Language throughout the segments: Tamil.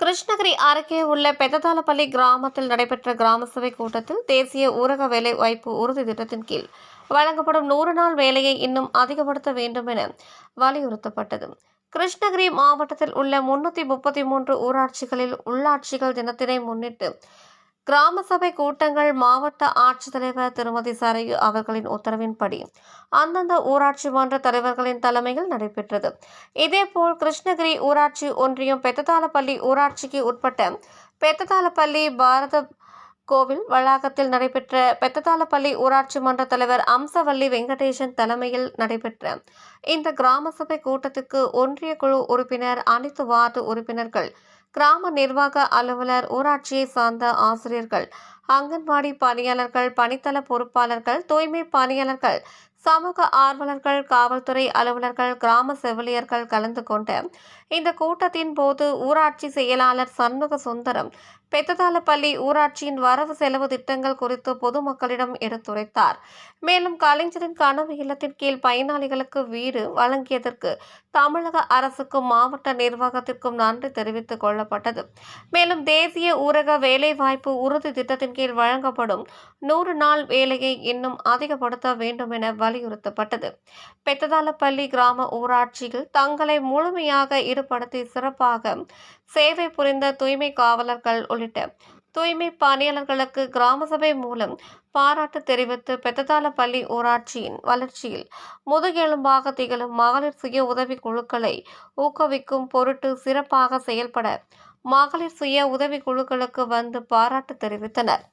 கிருஷ்ணகிரி அருகே உள்ள பெத்ததாலப்பள்ளி கிராமத்தில் நடைபெற்ற கிராம சபை கூட்டத்தில் தேசிய ஊரக வேலை வாய்ப்பு உறுதி திட்டத்தின் கீழ் வழங்கப்படும் நூறு நாள் வேலையை இன்னும் அதிகப்படுத்த வேண்டும் என வலியுறுத்தப்பட்டது. கிருஷ்ணகிரி மாவட்டத்தில் உள்ள முன்னூற்றி முப்பத்தி மூன்று ஊராட்சிகளில் உள்ளாட்சிகள் தினத்தினை முன்னிட்டு கிராம சபை கூட்டங்கள் மாவட்ட ஆட்சித்தலைவர் திருமதி சரையு அவர்களின் உத்தரவின்படி அந்தந்த ஊராட்சி மன்ற தலைவர்களின் தலைமையில் நடைபெற்றது. இதேபோல் கிருஷ்ணகிரி ஊராட்சி ஒன்றியம் பெத்ததாலப்பள்ளி ஊராட்சிக்கு உட்பட்ட பெத்ததாலப்பள்ளி பாரத கோவில் வளாகத்தில் நடைபெற்ற பெத்ததாலப்பள்ளி ஊராட்சி மன்ற தலைவர் அம்சவல்லி வெங்கடேசன் தலைமையில் நடைபெற்ற இந்த கிராம சபை கூட்டத்துக்கு ஒன்றிய குழு உறுப்பினர் அனைத்து வார்டு உறுப்பினர்கள் கிராம நிர்வாக அலுவலர் ஊராட்சியை சார்ந்த ஆசிரியர்கள் அங்கன்வாடி பணியாளர்கள் பணித்தள பொறுப்பாளர்கள் தூய்மை பணியாளர்கள் சமூக ஆர்வலர்கள் காவல்துறை அலுவலர்கள் கிராம செவிலியர்கள் கலந்து கொண்ட இந்த கூட்டத்தின் போது ஊராட்சி செயலாளர் சண்முக சுந்தரம் பெத்ததாலப்பள்ளி ஊராட்சியின் வரவு செலவு திட்டங்கள் குறித்து பொதுமக்களிடம் எடுத்துரைத்தார். மேலும் கலைஞரின் கனவு இல்லத்தின் கீழ் பயனாளிகளுக்கு வீடு வழங்கியதற்கு தமிழக அரசுக்கும் மாவட்ட நிர்வாகத்திற்கும் நன்றி தெரிவித்துக் கொள்ளப்பட்டது. மேலும் தேசிய ஊரக வேலைவாய்ப்பு உறுதி திட்டத்தின் கீழ் வழங்கப்படும். நூறு நாள் வேலையை இன்னும் அதிகப்படுத்த வேண்டும் என வலியுறுத்தப்பட்டது பெத்ததாலப்பள்ளி கிராம ஊராட்சியில் தங்களை முழுமையாக ஈடுபடுத்தி சிறப்பாக சேவை புரிந்த தூய்மை காவலர்கள் உள்ளிட்ட தூய்மை பணியாளர்களுக்கு கிராம சபை மூலம் பாராட்டு தெரிவித்து பெத்ததாலப்பள்ளி ஊராட்சியின் வளர்ச்சியில் முதுகெலும்பாக திகழும் மகளிர் சுய உதவி குழுக்களை ஊக்குவிக்கும் பொருட்டு சிறப்பாக செயல்பட மகளிர் சுய உதவி குழுக்களுக்கு வந்து பாராட்டு தெரிவித்தனர்.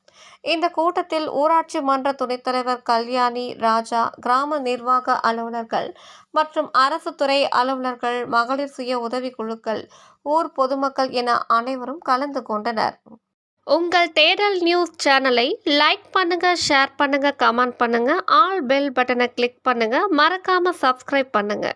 இந்த கூட்டத்தில் ஊராட்சி மன்ற துணைத் தலைவர் கல்யாணி ராஜா கிராம நிர்வாக அலுவலர்கள் மற்றும் அரசு துறை அலுவலர்கள் மகளிர் சுய உதவி குழுக்கள் ஊர் பொதுமக்கள் என அனைவரும் கலந்து கொண்டனர். உங்கள் தேடல் நியூஸ் சேனலை லைக் பண்ணுங்க ஷேர் பண்ணுங்க கமெண்ட் பண்ணுங்க ஆல் பெல் பட்டனை கிளிக் பண்ணுங்க மறக்காம சப்ஸ்கிரைப் பண்ணுங்க.